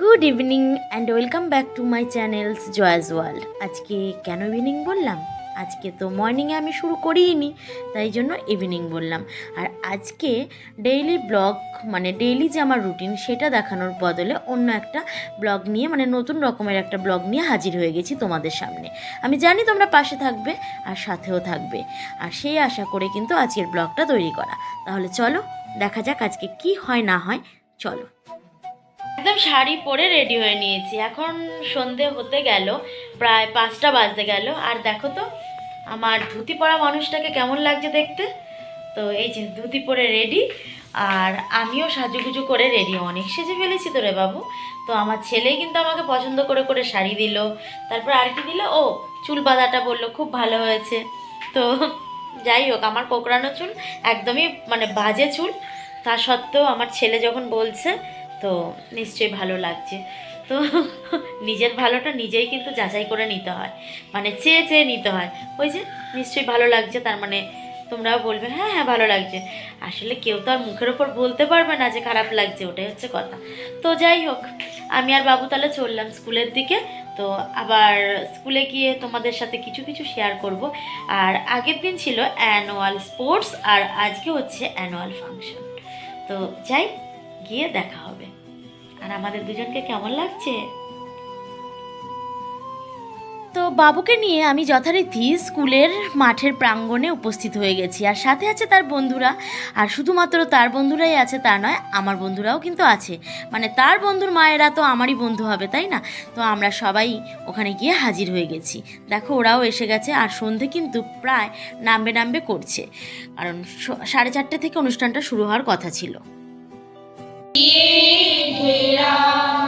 Good evening and welcome back to my channels Jaya's world. আজকে কেন evening বললাম? আজকে তো মর্নিংয়ে আমি শুরু করিনি তাই জন্য ইভিনিং বললাম। আর আজকে ডেইলি ব্লগ মানে ডেইলি যে আমার রুটিন সেটা দেখানোর বদলে অন্য একটা ব্লগ নিয়ে মানে নতুন রকমের একটা ব্লগ নিয়ে হাজির হয়ে গেছি তোমাদের সামনে। আমি জানি তোমরা পাশে থাকবে আর সাথেও থাকবে, আর সেই আশা করে কিন্তু আজকের ব্লগটা তৈরি করা। তাহলে চলো, দেখা যাক আজকে কি হয় না হয়, চলো। একদম শাড়ি পরে রেডি হয়ে নিয়েছি। এখন সন্ধে হতে গেল, প্রায় পাঁচটা বাজতে গেল। আর দেখো তো, আমার ধুতি পরা মানুষটাকে কেমন লাগছে দেখতে? তো এই যে ধুতি পরে রেডি আর আমিও সাজুগুজু করে রেডি অনেক সেজে ফেলেছি তো রে বাবু। তো আমার ছেলে কিন্তু আমাকে পছন্দ করে করে শাড়ি দিল। তারপর আর কি দিল, ও চুল বাঁধাটা বলল, খুব ভালো হয়েছে। তো যাই হোক, আমার কোকড়ানো চুল একদমই মানে বাজে চুল। তা সত্ত্বেও আমার ছেলে যখন বলছে তো নিশ্চয়ই ভালো লাগছে। তো নিজের ভালোটা নিজেই কিন্তু যাচাই করে নিতে হয়। মানে চেয়ে চেয়ে নিতে হয়। ওই যে নিশ্চয়ই ভালো লাগছে, তার মানে তোমরাও বলবে হ্যাঁ হ্যাঁ ভালো লাগছে। আসলে কেউ তো আর মুখের ওপর বলতে পারবে না যে খারাপ লাগছে, ওটাই হচ্ছে কথা। তো যাই হোক, আমি আর বাবু তাহলে চললাম স্কুলের দিকে। তো আবার স্কুলে গিয়ে তোমাদের সাথে কিছু কিছু শেয়ার করব। আর আগের দিন ছিল অ্যানুয়াল স্পোর্টস আর আজকে হচ্ছে অ্যানুয়াল ফাংশন তো যাই গিয়ে দেখা হবে। আর আমাদের দুজনকে কেমন লাগছে? তো বাবুকে নিয়ে আমি যথারীতি স্কুলের মাঠের প্রাঙ্গণে উপস্থিত হয়ে গেছি। আর সাথে আছে তার বন্ধুরা। আর শুধুমাত্র তার বন্ধুরাই আছে তা নয়, আমার বন্ধুরাও কিন্তু আছে। মানে তার বন্ধুর মায়েরা তো আমারই বন্ধু হবে, তাই না? তো আমরা সবাই ওখানে গিয়ে হাজির হয়ে গেছি। দেখো, ওরাও এসে গেছে আর সন্ধে কিন্তু প্রায় নামবে নামবে করছে। কারণ সাড়ে চারটে থেকে অনুষ্ঠানটা শুরু হওয়ার কথা ছিল। এমন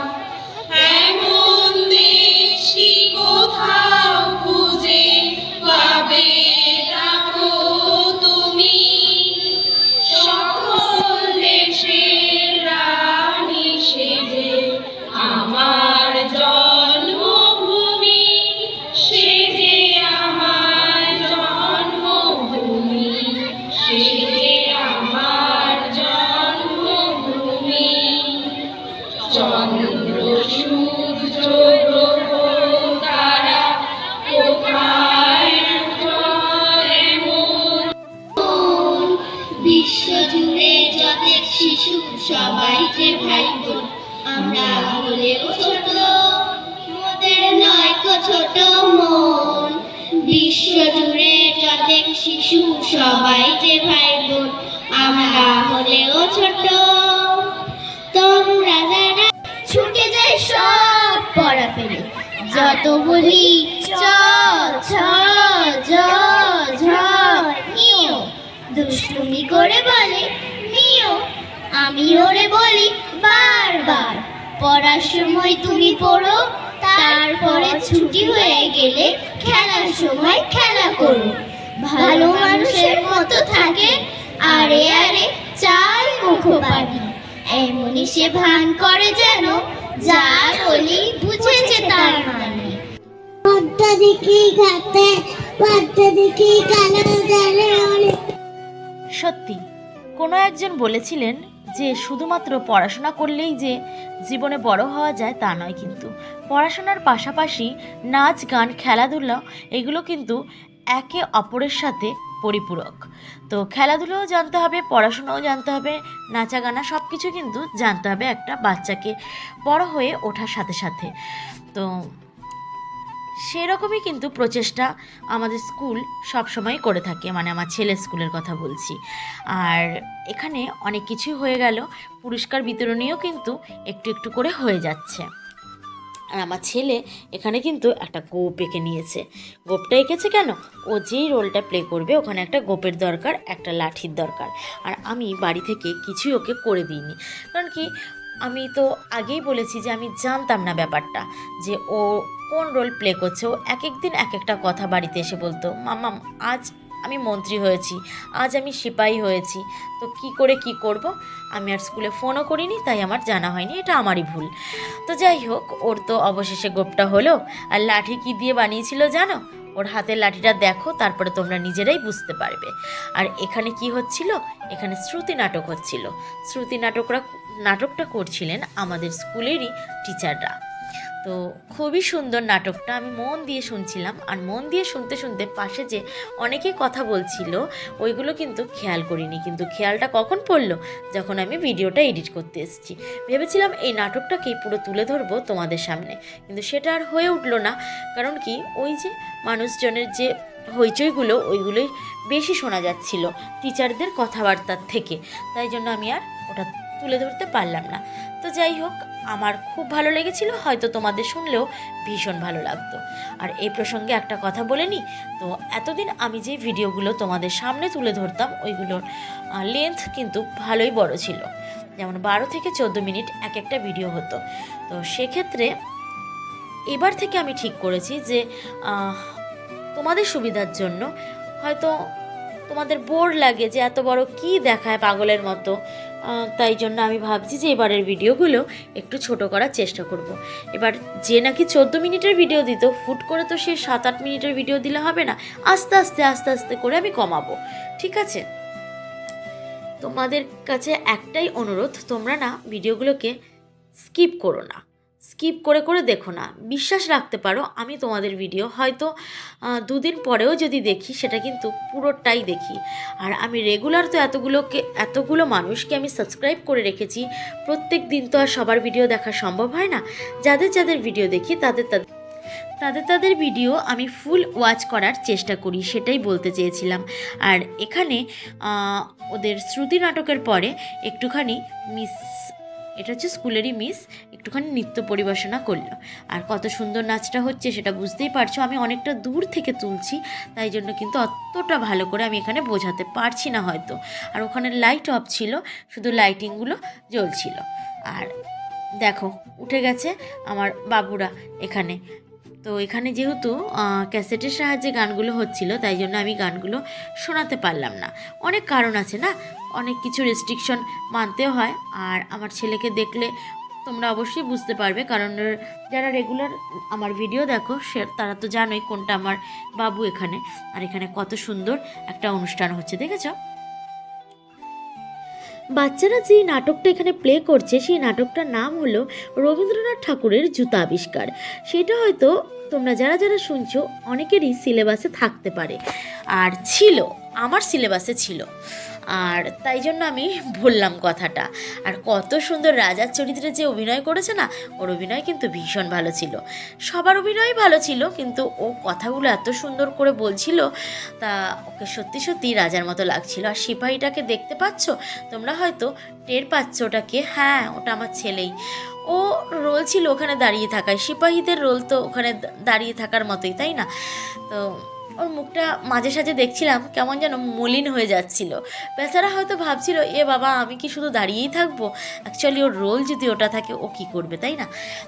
শিশু সবাই ভাই বোন। আমরা হলেও ছোট, মোদের নয় ছোট মন। বিশ্ব জুড়ে যাদের শিশু, সবাই যে ভাই বোন, আমরা হলেও ছোট। তোমরা যারা ছুটে যায় সব পড়া ফেলে, যত বলি চ ছ জ ঝ, নিও। দুষ্টুমি করে বলে আমি ওরে বলি বারবার। পড়ার সময় তুমি পড়ো তারপরে ছুটি হয়ে গেলে খেলার সময় খেলা করো। ভালো মানুষের মতো থাকে আরে আরে চাল মুখোপানি এমনই সে ভান করে যেন যা বলি বুঝেছে তার মানে। পদ্মা দেখি ঘাটে পদ্মা দেখি কালো জলে সত্যি কোনো একজন বলেছিলেন যে শুধুমাত্র পড়াশোনা করলেই যে জীবনে বড় হওয়া যায় তা নয় কিন্তু। পড়াশোনার পাশাপাশি নাচ, গান, খেলাধুলা, এগুলো কিন্তু একে অপরের সাথে পরিপূরক। তো খেলাধুলোও জানতে হবে, পড়াশোনাও জানতে হবে নাচা গানা সব কিছু কিন্তু জানতে হবে একটা বাচ্চাকে বড় হয়ে ওঠার সাথে সাথে। তো সেরকমই কিন্তু প্রচেষ্টা আমাদের স্কুল সবসময় করে থাকে মানে আমার ছেলের স্কুলের কথা বলছি। আর এখানে অনেক কিছুই হয়ে গেল, পুরস্কার বিতরণীও কিন্তু একটু একটু করে হয়ে যাচ্ছে। আর আমার ছেলে এখানে কিন্তু একটা গোপ এঁকে নিয়েছে। গোপটা এঁকেছে কেন? ও যেই রোলটা প্লে করবে, ওখানে একটা গোপের দরকার, একটা লাঠির দরকার। আর আমি বাড়ি থেকে কিছুই ওকে করে দিইনি। কারণ কি? আমি তো আগেই বলেছি যে আমি জানতাম না ব্যাপারটা, যে ও কোন রোল প্লে করছে। ও এক এক দিন এক একটা কথা বাড়িতে এসে বলতো, মামাম, আজ আমি মন্ত্রী হয়েছি, আজ আমি সিপাহী হয়েছি, তো কি করে কি করব? আমি আর স্কুলে ফোনও করিনি, তাই আমার জানা হয়নি, এটা আমারই ভুল। তো যাই হোক, ওর তো অবশেষে গোপটা হলো, আর লাঠি কি দিয়ে বানিয়েছিল জানো? ওর হাতের লাঠিটা দেখো, তারপরে তোমরা নিজেরাই বুঝতে পারবে। আর এখানে কি হচ্ছিল? এখানে শ্রুতি নাটক হচ্ছিল। শ্রুতি নাটকরা নাটকটা করছিলেন আমাদের স্কুলেরই টিচাররা তো খুবই সুন্দর নাটকটা আমি মন দিয়ে শুনছিলাম। আর মন দিয়ে শুনতে শুনতে পাশে যে অনেকেই কথা বলছিল, ওইগুলো কিন্তু খেয়াল করিনি। কিন্তু খেয়ালটা কখন পড়ল? যখন আমি ভিডিওটা এডিট করতে এসেছি। ভেবেছিলাম এই নাটকটাকেই পুরো তুলে ধরবো তোমাদের সামনে। কিন্তু সেটা আর হয়ে উঠল না। কারণ কি? ওই যে মানুষজনের যে হইচইগুলো, ওইগুলোই বেশি শোনা যাচ্ছিল টিচারদের কথাবার্তার থেকে। তাই জন্য আমি আর ওটা তুলে ধরতে পারলাম না। তো যাই হোক, আমার খুব ভালো লেগেছিল, হয়তো তোমাদের শুনলেও ভীষণ ভালো লাগতো। আর এই প্রসঙ্গে একটা কথা বলে নিই, তো এতদিন আমি যে ভিডিওগুলো তোমাদের সামনে তুলে ধরতাম, ওইগুলোর লেন্থ কিন্তু ভালোই বড় ছিল। যেমন বারো থেকে চোদ্দ মিনিট এক একটা ভিডিও হতো। তো সেক্ষেত্রে এবার থেকে আমি ঠিক করেছি যে তোমাদের সুবিধার জন্য হয়তো তোমাদের বোর লাগে যে এত বড় কি দেখায় পাগলের মতো। তাই জন্য আমি ভাবছি যে এবারের ভিডিওগুলো একটু ছোট করার চেষ্টা করব। এবার যে নাকি চোদ্দ মিনিটের ভিডিও দিত ফুট করে তো সে সাত আট মিনিটের ভিডিও দিলে হবে না। আস্তে আস্তে আস্তে আস্তে করে আমি কমাবো। ঠিক আছে? তোমাদের কাছে একটাই অনুরোধ, তোমরা না ভিডিওগুলোকে স্কিপ করো না। স্কিপ করে করে দেখো না। বিশ্বাস রাখতে পারো, আমি তোমাদের ভিডিও হয়তো দুদিন পরেও যদি দেখি, সেটা কিন্তু পুরোটাই দেখি। আর আমি রেগুলার তো এতগুলোকে, এতগুলো মানুষকে আমি সাবস্ক্রাইব করে রেখেছি, প্রত্যেক দিন তো আর সবার ভিডিও দেখা সম্ভব হয় না। যাদের যাদের ভিডিও দেখি, তাদের তাদের তাদের তাদের ভিডিও আমি ফুল ওয়াচ করার চেষ্টা করি, সেটাই বলতে চেয়েছিলাম। আর এখানে ওদের শ্রুতি নাটকের পরে একটুখানি মিস এটা হচ্ছে স্কুলেরই মিস, একটুখানি নৃত্য পরিবেশনা করল। আর কত সুন্দর নাচটা হচ্ছে সেটা বুঝতেই পারছ, আমি অনেকটা দূর থেকে তুলছি, তাই জন্য কিন্তু অতটা ভালো করে আমি এখানে বোঝাতে পারছি না হয়তো। আর ওখানে লাইট অফ ছিল, শুধু লাইটিংগুলো জ্বলছিল। আর দেখো, উঠে গেছে আমার বাবুরা এখানে। তো এখানে যেহেতু ক্যাসেটের সাহায্যে গানগুলো হচ্ছিল, তাই জন্য আমি গানগুলো শোনাতে পারলাম না। অনেক কারণ আছে না? অনেক কিছু রেস্ট্রিকশন মানতেও হয়। আর আমার ছেলেকে দেখলে তোমরা অবশ্যই বুঝতে পারবে, কারণ যারা রেগুলার আমার ভিডিও দেখো, সে, তারা তো জানোই কোনটা আমার বাবু এখানে। আর এখানে কত সুন্দর একটা অনুষ্ঠান হচ্ছে, দেখেছ? বাচ্চারা যে নাটকটা এখানে প্লে করছে, সেই নাটকটার নাম হলো রবীন্দ্রনাথ ঠাকুরের জুতা আবিষ্কার। সেটা হয়তো তোমরা যারা যারা শুনছো, অনেকেরই সিলেবাসে থাকতে পারে। আর ছিল, আমার সিলেবাসে ছিল। আর তাই জন্য আমি বললাম কথাটা। আর কত সুন্দর রাজার চরিত্রে যে অভিনয় করেছে না, ওর অভিনয় কিন্তু ভীষণ ভালো ছিল। সবার অভিনয় ভালো ছিল, কিন্তু ও কথাগুলো এত সুন্দর করে বলছিল, তা ওকে সত্যি সত্যি রাজার মতো লাগছিল। আর সিপাহীটাকে দেখতে পাচ্ছ? তোমরা হয়তো টের পাচ্ছ ওটাকে হ্যাঁ ওটা আমার ছেলেই। ও রোল ছিল ওখানে দাঁড়িয়ে থাকায়। সিপাহীদের রোল তো ওখানে দাঁড়িয়ে থাকার মতোই, তাই না? তো ওর মুখটা মাঝে সাঝে দেখছিলাম কেমন যেন মলিন হয়ে যাচ্ছিল। বেচারা হয়তো ভাবছিল, এ বাবা, আমি কি শুধু দাঁড়িয়েই থাকব? অ্যাকচুয়ালি ওর রোল যদি ওটা থাকে, ও কি করবে, তাই না?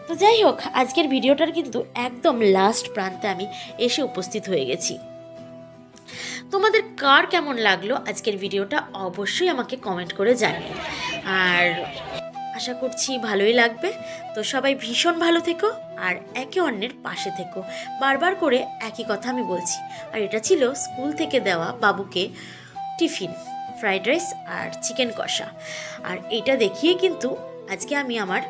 তো যাই হোক, আজকের ভিডিওটার কিন্তু একদম লাস্ট প্রান্তে আমি এসে উপস্থিত হয়ে গেছি। তোমাদের কার কেমন লাগল আজকের ভিডিওটা অবশ্যই আমাকে কমেন্ট করে জানিও। আর আশা করছি ভালোই লাগবে। তো সবাই ভীষণ ভালো থেকো আর একে অন্যের পাশে থেকো। বারবার করে একই কথা আমি বলছি। আর এটা ছিল স্কুল থেকে দেওয়া বাবুকে টিফিন, ফ্রাইড রাইস আর চিকেন কষা। আর এটা দেখিয়ে কিন্তু আজকে আমি আমার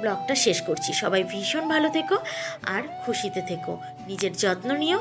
ব্লগটা শেষ করছি। সবাই ভীষণ ভালো থেকো আর খুশিতে থেকো। নিজের যত্ন নিও।